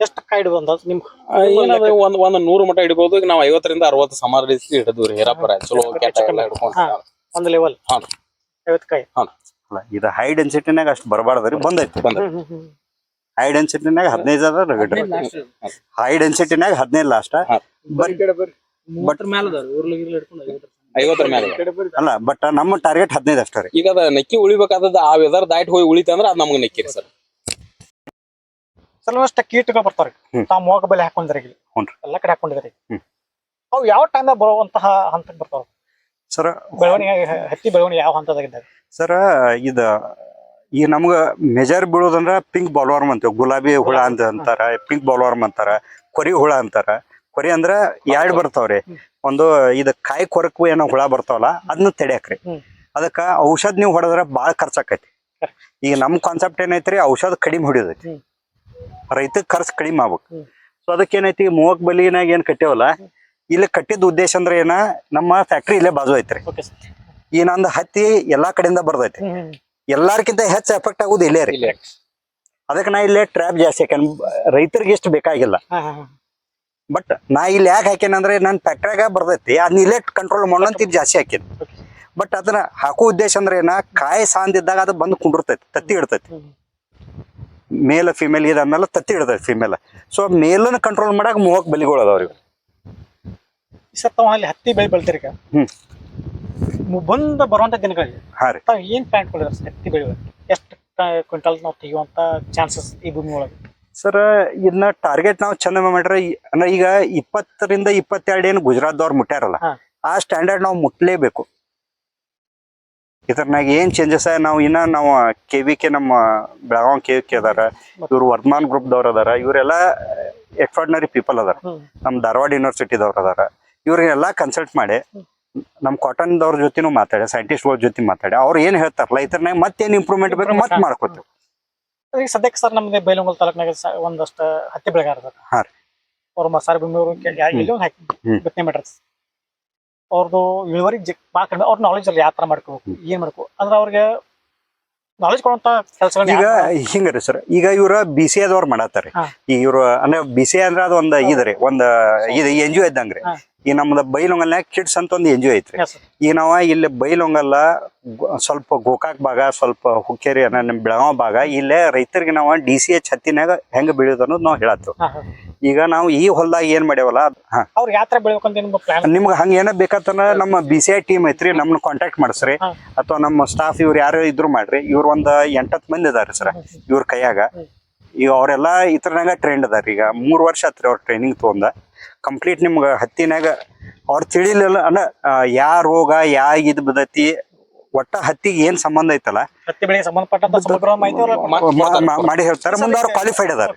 ಎಷ್ಟು ಕಾಯಿ ಇಡ್ಬೋದು ನಿಮ್ಮ ನಿಮ್ ಏನದ ಒಂದ್ ಒಂದ್ ನೂರು ಮಟ ಹಿಡಬಹುದು ಈಗ ನಾವ್ ಐವತ್ತರಿಂದ ಅರವತ್ತು ಸಮಾನ ರೀತಿ ಹಿಡಿದ್ವಿ ಹೇರಪ್ಪರ ಚಲೋ ಕೆಟ್ಟ. ಒಂದು ಲೆವೆಲ್ ಹಾಂ. ಐವತ್ತು ಕಾಯಿ. ಹಾಂ ಇದು ಹೈ ಡೆನ್ಸಿಟಿನಾಗ ಅಷ್ಟು ಬರಬಾರ್ದ್ರಿ ಬಂದೈತಿ. ಬಂದ ಹೈ ಡೆನ್ಸಿಟಿನಾಗ ಹದಿನೈದು ಅದ ಹೈ ಡೆನ್ಸಿಟಿನಾಗ ಹದಿನೈದು ಲಾಸ್ಟ್ ಬಟ್ ಐವತ್ತರ ಮೇಲೆ ಅಲ್ಲ ಬಟ್ ನಮ್ಮ ಟಾರ್ಗೆಟ್ ಹದಿನೈದು ಅಷ್ಟೇ ರೀ. ಈಗ ಅದ ನೆಕ್ಕಿ ಉಳಿಬೇಕಾದದ ಆ ವೆದರ್ ದಾಟ್ ಹೋಗಿ ಉಳಿತಂದ್ರ ಅದ ಅದ್ ನಮ್ಗೆ ನೆಕ್ಕಿರಿ ಸರ್. ಕೆಲವಷ್ಟು ಕೀಟಗಳು ಬರ್ತಾವ್ರಿ. ಹ್ಮ್. ತಾವ್ ಮೋಗ ಬೆಲೆ ಹಾಕೊಂಡಿದ್ರಿ ಎಲ್ಲಾ ಕಡೆ ಹಾಕೊಂಡಿದ್ರಿ. ಅವು ಯಾವ ಟೈಮ್ದಾಗ ಬರುವಂತಹ ಹಂತಕ್ಕೆ ಬರ್ತಾವ? ಸರ್ ಬೆಳವಣಿಗೆ ಹತ್ತಿ ಬೆಳವಣಿಗೆ ಯಾವ ಹಂತದಾಗಿದ್ದಾಗ? ಸರ್ ಇದ ಈ ನಮ್ಗ ಮೆಜರ್ ಬೀಳೋದಂದ್ರ ಪಿಂಕ್ ಬಾಲ್ವಾರ್ಮ್ ಅಂತೀವಿ. ಗುಲಾಬಿ ಹುಳ ಅಂತ ಅಂತಾರ ಪಿಂಕ್ ಬಾಲ್ವಾರ್ಮ್ ಅಂತಾರ ಕೊರಿ ಹುಳ ಅಂತಾರ. ಕೊರಿ ಅಂದ್ರ ಎರಡ್ ಬರ್ತಾವ್ರಿ. ಒಂದು ಇದ ಕಾಯಿ ಕೊರಕು ಏನೋ ಹುಳ ಬರ್ತಾವಲ್ಲ ಅದನ್ನ ತಡಿಯಾಕ್ರಿ. ಅದಕ್ಕ ಔಷಧ ನೀವು ಹೊಡೆದ್ರ ಬಾಳ ಖರ್ಚಾಕೈತಿ. ಈಗ ನಮ್ ಕಾನ್ಸೆಪ್ಟ್ ಏನೈತ್ರಿ ಔಷಧ ಕಡಿಮೆ ಹೊಡಿಯೋದೈತಿ. ರೈತಕ್ ಖರ್ಚು ಕಡಿಮೆ ಆಗ್ಬೇಕು. ಸೊ ಅದಕ್ಕೆ ಏನೈತಿ ಮೂವಕ್ ಬಲಿನಾಗ ಏನ್ ಕಟ್ಟೇವಲ್ಲ ಇಲ್ಲಿ ಕಟ್ಟಿದ ಉದ್ದೇಶ ಅಂದ್ರೆ ಏನ ನಮ್ಮ ಫ್ಯಾಕ್ಟ್ರಿ ಇಲ್ಲೇ ಬಾಜು ಐತ್ರಿ. ಈ ನಂದು ಹತ್ತಿ ಎಲ್ಲಾ ಕಡೆಯಿಂದ ಬರ್ದೈತಿ ಎಲ್ಲಾರ್ಕಿಂತ ಹೆಚ್ಚು ಎಫೆಕ್ಟ್ ಆಗುದು ಇಲ್ಲೇ ರೀ. ಅದಕ್ಕೆ ನಾ ಇಲ್ಲೇ ಟ್ರ್ಯಾಪ್ ಜಾಸ್ತಿ ಹಾಕ್ಯಾನ. ರೈತರಿಗೆ ಎಷ್ಟು ಬೇಕಾಗಿಲ್ಲ. ಬಟ್ ನಾ ಇಲ್ಲಿ ಯಾಕೆ ಹಾಕ್ಯಾನಂದ್ರೆ ನನ್ನ ಫ್ಯಾಕ್ಟ್ರಿಯಾಗ ಬರ್ದೈತಿ ಅದನ್ನ ಇಲ್ಲೇ ಕಂಟ್ರೋಲ್ ಮಾಡೋಂತ ಇದು ಜಾಸ್ತಿ ಹಾಕ್ಯಾನ. ಬಟ್ ಅದನ್ನ ಹಾಕೋ ಉದ್ದೇಶ ಅಂದ್ರೆ ಏನ ಕಾಯಿ ಸಾಂದಿದ್ದಾಗ ಅದು ಬಂದು ಕುಂಡಿರ್ತೈತಿ ತತ್ತಿ ಇಡ್ತೈತಿ. ಮೇಲ್ ಫಿಮೇಲ್ ಇದಾದ್ಮೇಲೆ ತತ್ತಿ ಹಿಡದ ಫಿಮೇಲ್ ಸೊ ಮೇಲನ್ನ ಕಂಟ್ರೋಲ್ ಮಾಡಕ್ ಮೂವಕ್ ಬಲಿಗಳು ಅದಾವ್ರಿ ಸರ್ ತಾವ್ ಅಲ್ಲಿ ಹತ್ತಿ ಬೆಳೆ ಬೆಳಿತೀರಿ ಈಗ? ಹ್ಮ್. ಮು- ಬಂದ ಬರುವಂತ ದಿನಗಳಲ್ಲಿ ಹಾಂ ರೀ. ತಾವು ಏನ್ ಪ್ಲಾನ್ ಕೊಡಿದ್ರೆ ಸರ್ ಹತ್ತಿ ಬೆಳೆ ಎಷ್ಟು ಕ್ವಿಂಟಲ್ ನಾವು ತೆಗೆಯುವಂಥ ಚಾನ್ಸಸ್ ಈ ಭೂಮಿ ಒಳಗೆ? ಸರ್ ಇದನ್ನ ಟಾರ್ಗೆಟ್ ನಾವು ಚಂದ ಮಾಡ್ರೆ ಅಂದ್ರೆ ಈಗ ಇಪ್ಪತ್ತರಿಂದ ಇಪ್ಪತ್ತೆರಡು ಏನು ಗುಜರಾತ್ದವ್ರು ಮುಟ್ಟಾರಲ್ಲ ಹಾ. ಆ ಸ್ಟ್ಯಾಂಡರ್ಡ್ ನಾವು ಮುಟ್ಲೇಬೇಕು. ಇದ್ರನಾಗ ಏನ್ ಚೇಂಜಸ್ ನಾವು ಇನ್ನ ನಾವು ಕೆ ವಿ ಕೆ ನಮ್ಮ ಬೆಳಗಾವಿ ಕೆ ವಿ ಕೆ ಅದಾರ ಇವ್ರು ವರ್ಧಮಾನ್ ಗ್ರೂಪ್ದವ್ರು ಅದಾರ ಇವರೆಲ್ಲ ಎಕ್ಸ್ಟ್ರಾರ್ಡಿನರಿ ಪೀಪಲ್ ಅದಾರ. ನಮ್ಮ ಧಾರವಾಡ ಯೂನಿವರ್ಸಿಟಿದವ್ರು ಅದಾರ. ಇವ್ರಿಗೆಲ್ಲ ಕನ್ಸಲ್ಟ್ ಮಾಡಿ ನಮ್ಮ ಕಾಟನ್ದವ್ರ ಜೊತೆನೂ ಮಾತಾಡಿ ಸೈಂಟಿಸ್ಟ್ಗಳ ಜೊತೆ ಮಾತಾಡಿ ಅವ್ರು ಏನ್ ಹೇಳ್ತಾರಲ್ಲ ರೈತರನಾಗ ಮತ್ತೇನು ಇಂಪ್ರೂವ್ಮೆಂಟ್ ಬೇಕು ಮತ್ತೆ ಮಾಡ್ಕೋತೀವಿ. ಈಗ ಸದ್ಯಕ್ಕೆ ಸರ್ ನಮ್ದು ಬೈಲಂಗಲ್ ತಾಲೂಕ್ನಾಗ ಒಂದಷ್ಟು ಹತ್ತಿ ಬೆಳೆಗಾರ ಹಾಂ ರೀ. ಅವ್ರ ಮಸಾರ ಭೂಮಿ ಅವರು ಬಿತ್ತನೆ ಮಾಡ್ರಿ. ಅವ್ರದ್ದು ಇಳುವರಿ ಜಿ ಭಾಳ ಕಡಿಮೆ ಅವ್ರ ನಾಲೆಜ್ ಅಲ್ಲಿ ಯಾವ ಥರ ಮಾಡ್ಕೋಬೇಕು ಏನ್ ಮಾಡ್ಕೋ ಅಂದ್ರೆ ಅವ್ರಿಗೆ ನಾಲೆಜ್ ಕೊಡುವಂತ ಈಗ ಹಿಂಗ್ರಿ ಸರ್ ಈಗ ಇವ್ರ ಬಿ ಸಿ ಅದವ್ರು ಮಾಡತ್ತಾರ. ಈಗ ಇವ್ರು ಅಂದ್ರೆ ಬಿ ಸಿ ಅಂದ್ರೆ ಅದು ಒಂದ್ ಇದ್ರಿ ಒಂದ್ ಇದು ಎನ್ ಜಿ ಒ ಇದ್ದಂಗ್ರಿ ಈಗ ಈ ನಮ್ದು ಬೈಲೊಂಗಲ್ನ್ಯಾಗ ಕಿಡ್ಸ್ ಅಂತ ಒಂದು ಎನ್ ಜಿ ಒ ಐತ್ರಿ. ಈಗ ನಾವ ಇಲ್ಲಿ ಬೈಲೊಂಗಲ್ಲ ಸ್ವಲ್ಪ ಗೋಕಾಕ್ ಭಾಗ ಸ್ವಲ್ಪ ಹುಕ್ಕೇರಿ ಅನ್ನೋ ನಿಮ್ ಬೆಳಗಾವ್ ಭಾಗ ಇಲ್ಲೇ ರೈತರಿಗೆ ನಾವ ಡಿ ಸಿ ಎಚ್ ಹತ್ತಿನಾಗ ಹೆಂಗ್ ಬೆಳೆಯೋದು ಅನ್ನೋದು ನಾವು ಹೇಳತ್ತೇವ್. ಈಗ ನಾವು ಈ ಹೊಲ್ದಾಗ ಏನ್ ಮಾಡ್ಯಾವಲ್ಲ ಅವ್ರ ಯಾತ್ರ ಬೆಳಿಬೇಕಂತ ನಿಮ್ಗೆ ಪ್ಲಾನ್ ನಿಮ್ಗೆ ಹಂಗ ಏನ ಬೇಕಂತಂದ್ರ ನಮ್ಮ ಬಿ ಸಿ ಐ ಟೀಮ್ ಐತ್ರಿ ನಮ್ನ ಕಾಂಟ್ಯಾಕ್ಟ್ ಮಾಡಿಸ್ರಿ. ಅಥವಾ ನಮ್ಮ ಸ್ಟಾಫ್ ಇವ್ರು ಯಾರು ಇದ್ರು ಮಾಡ್ರಿ. ಇವ್ರ ಒಂದ್ ಎಂಟತ್ ಮಂದಿ ಅದಾರಿ ಸರ್ ಇವ್ರ ಕೈಯಾಗ. ಈಗ ಅವರೆಲ್ಲ ಇತರನಾಗ ಟ್ರೆಂಡ್ ಅದಾರ. ಈಗ ಮೂರ್ ವರ್ಷ ಆತ್ರಿ ಅವ್ರ ಟ್ರೈನಿಂಗ್ ತಗೊಂಡ. ಕಂಪ್ಲೀಟ್ ನಿಮ್ಗ ಹತ್ತಿನಾಗ ಅವ್ರ ತಿಳಿಲಿಲ್ಲ ಅಂದ್ರ ಆ, ಯಾ ರೋಗ ಯಾ ಇದ್ ಬದತಿ ಒಟ್ಟ ಹತ್ತಿಗೆ ಏನ್ ಸಂಬಂಧ ಐತಲ್ಲ? ಹತ್ತಿ ಬೆಳೆಗೆ ಸಂಬಂಧಪಟ್ಟಂತ ಸಮಗ್ರ ಮಾಹಿತಿ ಅವ್ರ ಮಾ- ಮಾ- ಮಾಡಿ ಹೇಳ್ತಾರೆ. ಮುಂದೆ ಅವ್ರು ಕ್ವಾಲಿಫೈಡ್ ಅದಾರ.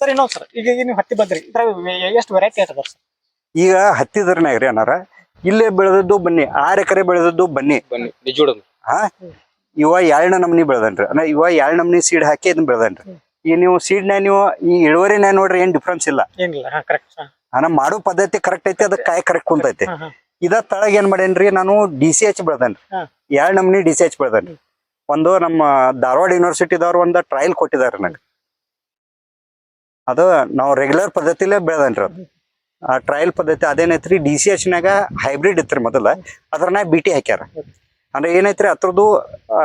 ಸರ್ ಇನ್ನೊಂದು ಸರ್ ಈಗ ಈಗ ನೀವು ಹತ್ತಿ ಬಂದ್ರಿ ಎಷ್ಟು ವೆರೈಟಿ ಸರ್? ಈಗ ರೀ ಅನ್ನಾರ. ಇಲ್ಲೇ ಬೆಳೆದದ್ದು ಬನ್ನಿ ಆರ್ ಎಕರೆ ಬೆಳೆದದ್ದು ಬನ್ನಿ. ಬನ್ನಿ ನಿಜೋಡ ಹಾ? ಇವ ಎರಡ್ ನಮ್ನಿ ಬೆಳೆದನ್ರಿ. ಅಂದ್ರೆ ಇವ ಎರಡ್ ನಮ್ನಿ ಸೀಡ್ ಹಾಕಿ ಇದನ್ನ ಬೆಳೆದನ್ರಿ. ಈ ನೀವು ಸೀಡ್ನ್ಯಾಗ ನೀವು ಈ ಇಳುವರಿನ್ಯಾಗ ನೋಡ್ರಿ ಏನ್ ಡಿಫ್ರೆನ್ಸ್ ಇಲ್ಲ. ಏನಿಲ್ಲ ಹಾ ಕರೆಕ್ಟ್ ಅನ್ನ ಮಾಡೋ ಪದ್ಧತಿ ಕರೆಕ್ಟ್ ಐತಿ ಅದಕ್ಕೆ ಕಾಯಿ ಕರೆಕ್ಟ್ ಕುಂತೈತಿ. ಹಾ, ಹಾ. ಇದ ತಳಗ ಏನ್ ಮಾಡೇನ್ರಿ ನಾನು ಡಿ ಸಿ ಎಚ್ ಬೆಳೆದನ್ರಿ. ಹಾ. ಎರಡ್ ನಮ್ನಿ ಡಿ ಸಿ ಎಚ್ ಬೆಳೆದಾನೆ ಒಂದು ನಮ್ಮ ಧಾರವಾಡ ಯೂನಿವರ್ಸಿಟಿದವ್ರು ಒಂದು ಟ್ರಯಲ್ ಕೊಟ್ಟಿದ್ದಾರೆ ನನಗೆ ಅದು ನಾವು ರೆಗ್ಯುಲರ್ ಪದ್ಧತಿಲೇ ಬೆಳೆದನ್ರಿ ಅದು. ಆ ಟ್ರಯಲ್ ಪದ್ಧತಿ ಅದೇನೈತ್ರಿ ಡಿ ಸಿ ಎಚ್ ನಾಗ ಹೈಬ್ರಿಡ್ ಇತ್ರಿ ಮೊದಲ. ಅದ್ರನ್ಯಾಗ ಬಿ ಟಿ ಹಾಕ್ಯಾರ. ಅಂದ್ರೆ ಏನೈತ್ರಿ ಅತ್ರದ್ದು ಆ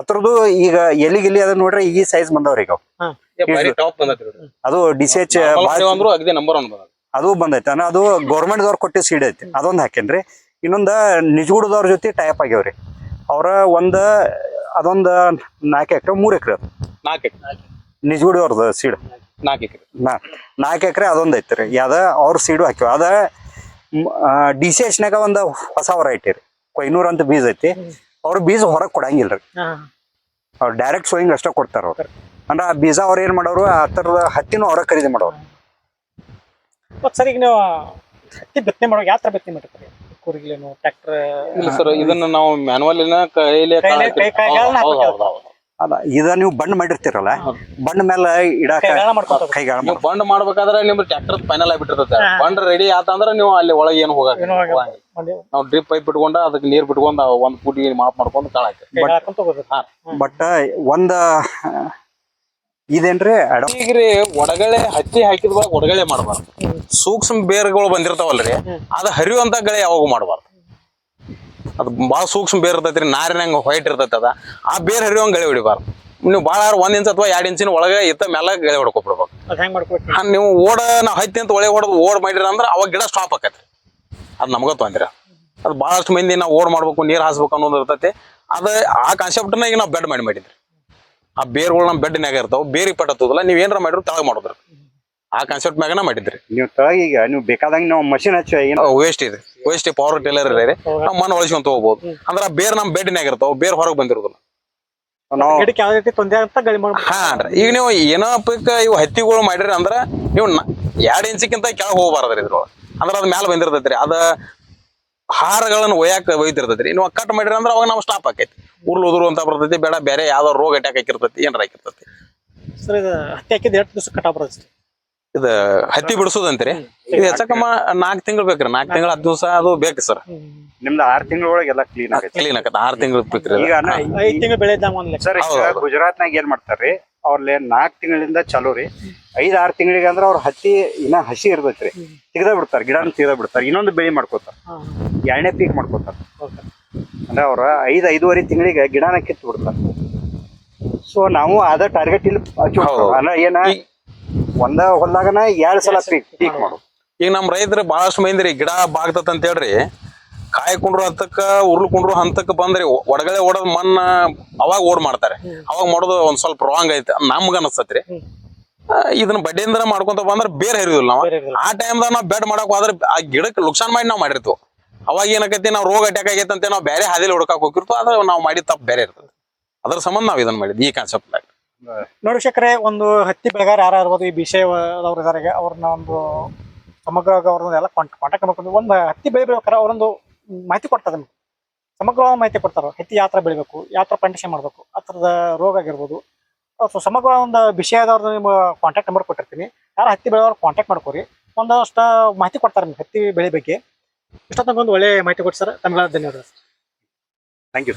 ಅದ್ರದ್ದು ಈಗ ಎಲ್ಲಿ ಗಿಲ್ಲಿ ಅದನ್ನ ನೋಡ್ರಿ ಈ ಸೈಜ್ ಬಂದವ್ರಿ ಈಗ ಅದು. ಡಿ ಸಿ ಎಚ್ ಅದು ಬಂದೈತಿ. ಅಂದ್ರೆ ಅದು ಗೌರ್ಮೆಂಟ್ ದವ್ರ ಕೊಟ್ಟಿದ್ ಸೀಡ್ ಐತಿ. ಅದೊಂದ್ ಹಾಕೇನ್ರಿ ಇನ್ನೊಂದ ನಿಜಗುಡದವ್ರ ಜೊತೆ ಟೈಪ್ ಆಗ್ಯಾವ್ರಿ. ಅವ್ರ ಒಂದ ಅದೊಂದ ನಾಲ್ಕು ಎಕರೆ ಮೂರ್ ಎಕರೆ ಅದು. ನಾಲ್ಕು ಎಕರೆ. ನಿಜಗುಡದವ್ರದ ಸೀಡ್ ನಾಲ್ಕು ಎಕರೆ. ನಾ ನಾಲ್ಕು ಎಕರೆ ಅದೊಂದ್ ಐತ್ರಿ. ಯಾವ್ದ ಅವ್ರ ಸೀಡು ಹಾಕಿವ ಅದ ಡಿ ಸಿ ಎಚ್ನಾಗ ಒಂದ್ ಹೊಸ ವರೈಟಿ ರೀ ಕೊಯ್ನೂರ್ ಅಂತ ಬೀಜ ಐತಿ. ಅವ್ರ ಬೀಜ ಹೊರಗ್ ಕೊಡಂಗಿಲ್ರಿ. ಅವ್ರು ಡೈರೆಕ್ಟ್ ಸೋಯಿಂಗ್ ಅಷ್ಟೇ ಕೊಡ್ತಾರ ಅವ್ರು. ಅಂದ್ರೆ ಆ ಬೀಜ ಅವ್ರ ಏನ್ ಮಾಡೋರು ಆ ತರದ ಹತ್ತಿನೂ ಅವ್ರ ಖರೀದಿ ಮಾಡೋರು. ಸರಿ ಈಗ ನೀವು ಹತ್ತಿ ಬಿತ್ತನೆ ಮಾಡೋ ಯಾವ ತರ ಬಿತ್ತನೆ ಮಾಡಿರ್ತೀರಿ? ಕೂರ್ಗಿಲೇನು ಟ್ರ್ಯಾಕ್ಟರ್ ಇಲ್ಲ ಸರ್ ಇದನ್ನ ನಾವು ಮ್ಯಾನುವಲ್ ಕೈಲಿ. ಅಲ್ಲ ಇದ ನೀವು ಬಣ್ಣ ಮಾಡಿರ್ತೀರಲ್ಲ ಬಣ್ಣ ಮೇಲೆ ಇಡಾಕ ಕೈಗಾಳ ನೀವು ಬಂಡ್ ಮಾಡ್ಬೇಕಾದ್ರೆ ನಿಮ್ ಟ್ರ್ಯಾಕ್ಟರ್ ಫೈನಲ್ ಆಗಿಬಿಟ್ಟಿರ್ತೈತೆ. ಬಂಡ್ ರೆಡಿ ಆತಂದ್ರೆ ನೀವು ಅಲ್ಲಿ ಒಳಗೆ ಏನು ಹೋಗಕ್ ಏನೋ ನಾವು ಡ್ರಿಪ್ ಪೈಪ್ ಬಿಟ್ಕೊಂಡ ಅದಕ್ಕೆ ನೀರ್ ಬಿಟ್ಕೊಂಡ ಒಂದ್ ಪುಟಿ ಮಾಪ್ ಮಾಡ್ಕೊಂಡು ಕಾಳ ಕೈಗಾಳ ಬಟ್ ಒಂದ ಇದೇನ್ರಿ ಅಡ ರೀ ಒಡಗಳೆ ಹತ್ತಿ ಹಾಕಿದ ಬಳಿಕ ಒಡಗಳೆ ಮಾಡಬಾರ್ದು. ಸೂಕ್ಷ್ಮ ಬೇರ್ಗಳು ಬಂದಿರ್ತಾವಲ್ರಿ ಅದ ಹರಿಯುವಂತ ಗಳೆ ಯಾವಾಗ ಮಾಡಬಾರ್ದು. ಅದು ಬಹಳ ಸೂಕ್ಷ್ಮ ಬೇರ್ ಇರ್ತೈತ್ರಿ ನಾರಿನಂಗ ಹೊಯ್ಟ್ ಇರ್ತೈತಿ ಅದ. ಆ ಬೇರ್ ಹರಿಯುವಂಗ ಗಳೆ ಹೊಡಿಬಾರ್ದು. ನೀವು ಭಾಳ ಒಂದ್ ಇಂಚ್ ಅಥವಾ ಎರಡ್ ಇಂಚಿನ ಒಳಗೆ ಇತ್ತ ಮೇಲೆ ಗಳೆ ಹೊಡ್ಕೊಬಿಡ್ಬೇಕು. ಅದ್ ಹೆಂಗ್ ಮಾಡ್ಕೊಬೇಕು ಆ ನೀವು ಓಡ ನಾವು ಹತ್ತಿ ಅಂತ ಒಳೆ ಹೊಡೆದು ಓಡ್ ಮಾಡಿರ ಅಂದ್ರೆ ಅವಾಗ ಗಿಡ ಸ್ಟಾಪ್ ಆಕೈತಿ ಅದು ನಮಗ ತೊಂದ್ರೆ. ಅದು ಬಹಳಷ್ಟು ಮಂದಿ ನಾವು ಓಡ್ ಮಾಡ್ಬೇಕು ನೀರ್ ಹಾಸ್ಬೇಕು ಅನ್ನೋದು ಇರ್ತೈತಿ. ಅದ ಆ ಕಾನ್ಸೆಪ್ಟ್ ಈಗ ನಾವು ಬೆಡ್ ಮಾಡಿ ಮಾಡಿದ್ರಿ. ಆ ಬೇರ್ಗಳು ನಮ್ಮ ಬೆಡ್ನ್ಯಾಗ ಇರ್ತಾವ ಬೇರಿಗೆ ಪಟ್ಟತ್ತದಲ್ಲ ನೀವ್ ಏನಾರ ಮಾಡಿದ್ರು ತಳಗ ಮಾಡುದ್ರ. ಆ ಕಾನ್ಸೆಪ್ಟ್ ಮ್ಯಾಗನ ಮಾಡಿದ್ರಿ. ನೀವು ತಳಗೀಗ ನೀವು ಬೇಕಾದಂಗ ನಾವು ಮಷಿನ್ ಹಚ್ಚ ಏನು ವೇಸ್ಟ್ ಇದೆ. ವೇಸ್ಟ್ ಪವರ್ ಟೇಲರ್ ಇದೆ ನಾವು ಮಣ್ಣು ಒಳಸ್ಕೊಂತ ಹೋಗ್ಬೋದು ಅಂದ್ರೆ ಆ ಬೇರ್ ನಮ್ಮ ಬೆಡ್ನ್ಯಾಗ ಇರ್ತಾವ ಬೇರ್ ಹೊರಗೆ ಬಂದಿರೋದಿಲ್ಲ. ನಾವು ಹಾ ಈಗ ನೀವು ಏನೋ ಪಿಕ್ ಇವು ಹತ್ತಿಗಳು ಮಾಡಿರಿ ಅಂದ್ರ ನೀವು ಎರಡ್ ಇಂಚಿಕ್ಕಿಂತ ಕೆಳಗೆ ಹೋಗ್ಬಾರ್ದ್ರಿ ಇದ್ರೊಳಗೆ. ಅಂದ್ರ ಅದ್ ಮ್ಯಾಲ ಬಂದಿರ್ತೈತ್ರಿ. ಅದ ಹಾರಗಳನ್ನ ಒಯ್ಯಾಕ ಒಯ್ತಿರ್ತೈತ್ರಿ ನೀವು ಕಟ್ ಮಾಡಿರಿ ಅಂದ್ರೆ ಅವಾಗ ನಾವು ಸ್ಟಾಪ್ ಆಕೈತಿ. ಉರ್ಲು ಉದುರು ಅಂತ ಬರ್ತೈತಿ, ಬೇಡ, ಬೇರೆ ಯಾವ್ದೋ ರೋಗ ಅಟ್ಯಾಕ್ ಹಾಕಿರ್ತೈತಿ ಏನಾರ ಹಾಕಿರ್ತೈತಿ ಸರ್, ಇದು ಹತ್ತಿ ಹಾಕಿದ್ ಎಷ್ಟು ದಿವಸ ಕಟಾವ್ ಬರ್ತೈತಿ? ಇದ ಹತ್ತಿ ಬಿಡಿಸೋದಂತ್ರಿ? ಇದು ಹೆಚ್ಚಕಮ್ಮ ನಾಲ್ಕು ತಿಂಗಳು ಬೇಕ್ರಿ. ನಾಕ್ ತಿಂಗಳು ಹತ್ತು ದಿವಸ ಅದು ಬೇಕು ಸರ್. ನಿಮ್ದು ಆರ್ ತಿಂಗಳೊಳಗೆ ಎಲ್ಲ ಕ್ಲೀನ್ ಆಗುತ್ತೆ ಕ್ಲೀನ್ ಆಗತ್ತೆ. ಆರ್ ತಿಂಗಳು ಬೇಕ್ರಿ ಗುಜರಾತ್ ಈಗ ನಾ- ಐದ್ ತಿಂಗಳು ಬೆಳೆ ಇದ್ದಂಗ ಒಂದ್ ಲೆಕ್ಕ. ಸರ್ ಹೌದು, ಹೌದು. ಗುಜರಾತ್ನಾಗ ಏನ್ ಮಾಡ್ತಾರ್ರಿ? ಅವ್ರಲ್ಲೇ ನಾಕ್ ತಿಂಗಳಿಂದ ಚಾಲೂ ರೀ. ಐದ್ ಆರ್ ತಿಂಗಳಿಗೆ ಅಂದ್ರ ಅವ್ರ ಹತ್ತಿ ಇನ್ನ ಹಸಿ ಇರ್ತೈತ್ರಿ ತೆಗ್ದ ಬಿಡ್ತಾರ ಗಿಡನ ತೆಗ್ದ ಬಿಡ್ತಾರ ಇನ್ನೊಂದು ಬೆಳಿ ಮಾಡ್ಕೋತಾರ. ಎರಡನೇ ಪೀಕ್ ಮಾಡ್ಕೋತಾರ. ಅಂದ್ರೆ ಅವ್ರ ಐದ್ ಐದೂವರೆ ತಿಂಗಳಿಗೆ ಗಿಡನ ಕಿತ್ತು ಬಿಡ್ತಾರ ಸೊ ನಾವು ಅದ ಟಾರ್ಗೆಟ್ ಇಲ್ಲಿ ಹೌದು. ಅಂದ್ರೆ ಏನ? ಈ- ಒಂದ ಹೊಲ್ದಾಗನ ಎರಡ್ ಸಲ ಪೀಕ್ ಪೀಕ್ ಮಾಡೋದು ಈಗ ನಮ್ಮ ರೈತರು ಬಹಳಷ್ಟು ಮೈಂದ್ರಿ ಗಿಡ ಬಾಗ್ತತ್ ಅಂತ ಹೇಳ್ರಿ ಕಾಯ್ಕೊಂಡ್ರು ಹತ್ತಕ್ಕ ಉರ್ಲ್ಕೊಂಡ್ರು ಹಂತಕ್ಕ ಬಂದ್ರಿ ಒಡಗಡೆ ಓಡೋದ್ ಮಣ್ಣ ಅವಾಗ ಓಡ್ ಮಾಡ್ತಾರೆ. ಅವಾಗ ಮಾಡೋದು ಒಂದ್ ಸ್ವಲ್ಪ ರಾಂಗ್ ಐತೆ ನಮ್ಗ ಅನಸ್ತತ್ರಿ ಇದನ್ನ ಬಡ್ಡಿಯಿಂದ ಮಾಡ್ಕೊಂತ ಬಂದ್ರ ಬೇರೆ ಹರಿಯೋದಿಲ್ಲ ನಾವು. ಆ ಟೈಮ್ದಾಗ ನಾವು ಬೆಡ್ ಮಾಡಕ್ ಹೋದ್ರೆ ಆ ಗಿಡಕ್ಕೆ ನುಕ್ಸಾನ್ ಮಾಡಿ ನಾವು ಮಾಡಿರ್ತೀವಿ. ಅವಾಗ ಏನಾಕೈತಿ ನಾವು ರೋಗ ಅಟ್ಯಾಕ್ ಆಗೈತೆ ಅಂತ ನಾವು ಬೇರೆ ಹಾದಿಲಿ ಹುಡುಕಾಕ್ ಹೋಗಿರ್ತೀವಿ ಆದ್ರೆ ನಾವು ಮಾಡಿದ ತಪ್ಪು ಬೇರೆ ಇರ್ತದೆ ಅದ್ರ ಸಂಬಂಧ ನಾವು ಇದನ್ನ ಮಾಡಿದ್ವಿ ಈ ಕಾನ್ಸೆಪ್ಟ್ ನೋಡಿ ಶೇಖರೆ, ಒಂದು ಹತ್ತಿ ಬೆಳೆಗಾರ ಯಾರು ಇರ್ಬೋದು ಈ ವಿಷಯದವ್ರು ಇದಾರೆ. ಅವ್ರನ್ನ ಒಂದು ಸಮಗ್ರ ಅವ್ರನ್ನ ಎಲ್ಲ ಕಾಂಟ್ಯಾಕ್ಟ್ ಮಾಡ್ಕೊಂಡು ಒಂದು ಹತ್ತಿ ಬೆಳೆ ಬೆಳಿಬೇಕಾರೆ ಅವರೊಂದು ಮಾಹಿತಿ ಕೊಡ್ತಾರೆ ನಿಮ್ಗೆ. ಸಮಗ್ರವಾದ ಮಾಹಿತಿ ಕೊಡ್ತಾರೆ ಹತ್ತಿ ಯಾವ ಥರ ಬೆಳಿಬೇಕು, ಯಾವ ಥರ ಪ್ಲಾಂಟೇಶನ್ ಮಾಡಬೇಕು, ಆ ಥರದ ರೋಗ ಆಗಿರ್ಬೋದು. ಸೊ ಸಮಗ್ರ ಒಂದು ವಿಷಯದವ್ರದ್ದು ನಿಮ್ಮ ಕಾಂಟ್ಯಾಕ್ಟ್ ನಂಬರ್ ಕೊಟ್ಟಿರ್ತೀನಿ. ಯಾರು ಹತ್ತಿ ಬೆಳೆಯವ್ರು ಕಾಂಟ್ಯಾಕ್ಟ್ ಮಾಡ್ಕೊರಿ. ಒಂದಷ್ಟು ಮಾಹಿತಿ ಕೊಡ್ತಾರೆ ನಿಮ್ಗೆ ಹತ್ತಿ ಬೆಳೆ ಬಗ್ಗೆ. ಇಷ್ಟೊತ್ತನಗೊಂದು ಒಳ್ಳೆ ಮಾಹಿತಿ ಕೊಟ್ಟು ಸರ್ ಧನ್ಯವಾದ ಧನ್ಯವಾದ ಥ್ಯಾಂಕ್ ಯು